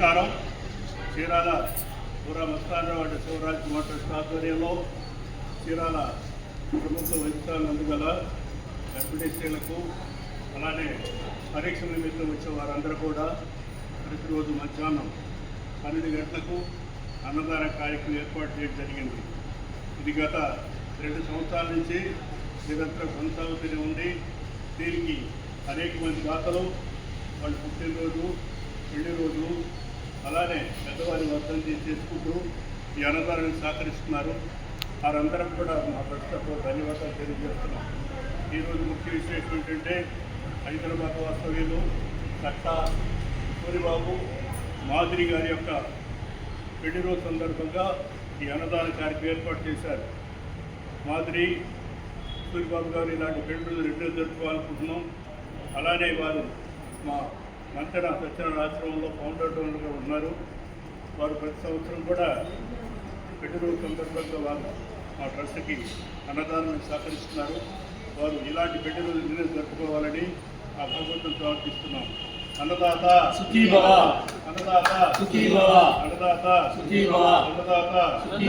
నమస్కారం. చీరాల పూర్వ మస్తానరావు అంటే శివరాజ్ మోటార్స్ ఆధ్వర్యంలో చీరాల ప్రభుత్వ వైద్యాలందు గల గర్భిణీ అలానే పరీక్ష నిమిత్తం వచ్చే వారందరూ కూడా ప్రతిరోజు మధ్యాహ్నం పన్నెండు గంటలకు అన్నదాన కార్యక్రమం ఏర్పాటు చేయడం జరిగింది. ఇది గత రెండు సంవత్సరాల నుంచి నిరంతరం కొనసాగుతూనే ఉంది. దీనికి అనేక మంది దాతలు వాళ్ళు పుట్టినరోజు పెళ్ళి రోజులు అలానే పెద్దవారి వర్ధంతి చేసుకుంటూ ఈ అన్నదానాన్ని సహకరిస్తున్నారు. వారందరం కూడా మా ప్రశ్నకు ధన్యవాదాలు తెలియజేస్తున్నాం. ఈరోజు ముఖ్య విశేషం ఏంటంటే హైదరాబాద్ వాస్తవ్యులు కట్ట సూరిబాబు మాదిరి గారి యొక్క పెళ్ళి రోజు సందర్భంగా ఈ అన్నదాన కార్యక్రమం ఏర్పాటు చేశారు. మాదిరి సూరిబాబు గారు ఇలాంటి పెళ్ళి రోజు రెండు జరుపుకోవాలనుకుంటున్నాం. అలానే వారు మా మంతెన సత్యనారాయణ ఆశ్రమంలో ఫౌండర్ డోనర్గా ఉన్నారు వారు ప్రతి సంవత్సరం కూడా రోజు సందర్భంగా వారు మా ట్రస్ట్కి అన్నదానాన్ని సహకరిస్తున్నారు వారు ఇలాంటి రోజు ఎన్నో జరుపుకోవాలని ఆ భగవంతుని ప్రార్థిస్తున్నాం అన్నదాత సుఖీ భవ. అన్నదాత సుఖీ భవ. అన్నదాత సుఖీ భవ. అన్నదాత సుఖీ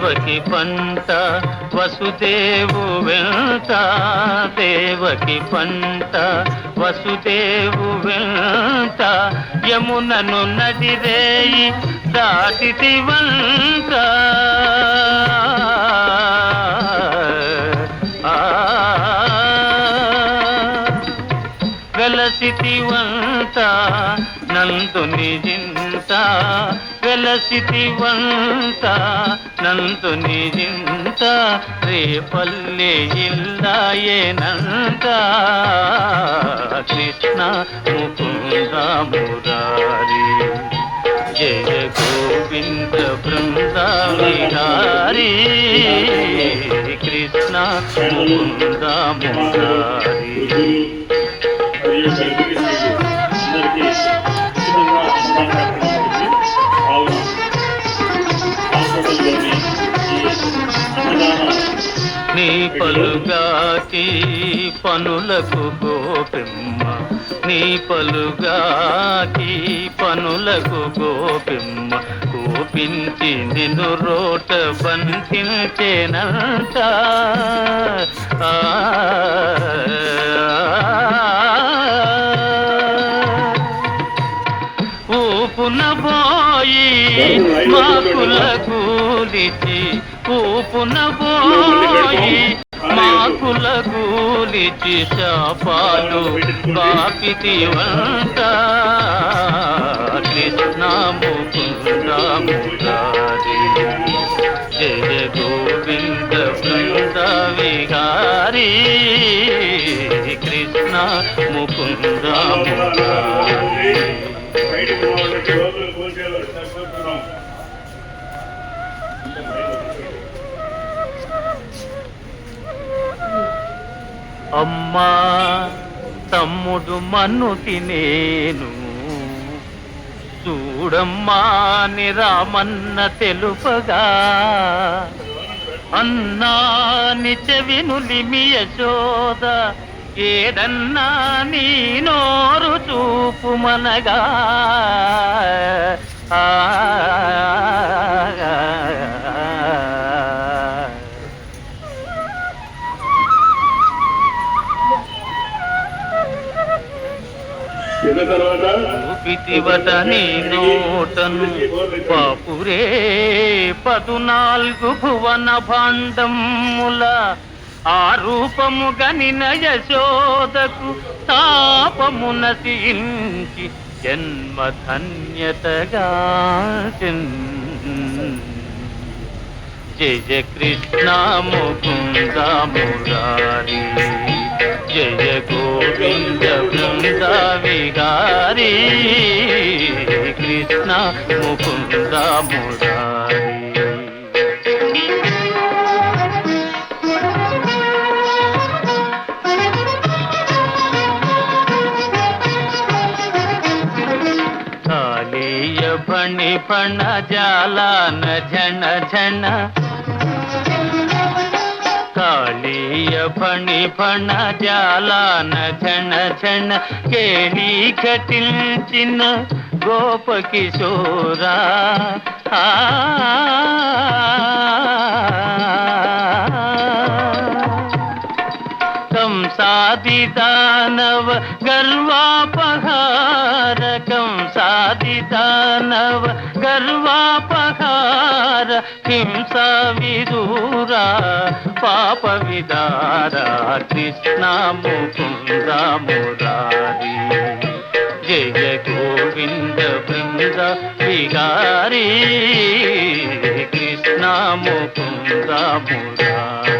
దేవకి పంట వసుదేవు వెంట. దేవకి పంట వసుదేవు వెంట. యమునను నదిరేయి దాటితి వంట వెలసితివంత నందుని జింత నందుని జింత రేపల్లె ఇల్లాయేనంత కృష్ణ ముకుంద మురారి జయ గోవింద బృంద విహారీ కృష్ణ ముకుంద మురారి. మరియు గర్భిణీ స్త్రీలు పలుగాకి పనులకు గోపిమ్మ. నీ పలుగాకి పనులకు గోపిమ్మ. కోపించి నిన్ను రోట బంధించేనంత ఆ, ఊపున పోయి మాకుల కూలిచి ఊపున పోయి మాకుల కూలిచి శాపాలు కాపితి వంట. కృష్ణ ముకుంద మురారి. జయ గోవింద బృంద విహారీ. కృష్ణ అమ్మా తమ్ముడు మన్నుకి నేను. చూడమ్మా నిరామన్న తెలుపగా. అన్నాని చెవినులిమి యశోద. ఏదన్నా నీ నోరు చూపు మనగా ఆ చూపితివట నీ నోటను పాపురే పదునాలుగు భువన భాండముల ఆ రూపము గనిన యశోదకు తాపమున సించి జన్మ ధన్యతగా జయ కృష్ణ ముకుంద మురారీ. జయ గోవింద బృంద విహారీ కృష్ణ ముకుంద మురారి. కాళీయ ఫణి ఫణ జాలాన ఝణ ఝణ फणी फण जाला न छण छण केणी खटिल चिन्ह गोप किशोरा। तम सादी दानव गर्वापहार కంసాది దానవ గర్వాపహార హింస విదూరా పాప విదార కృష్ణ ముకుంద మురారి. జయ గోవింద బృంద విహారీ కృష్ణ ముకుంద మురారి.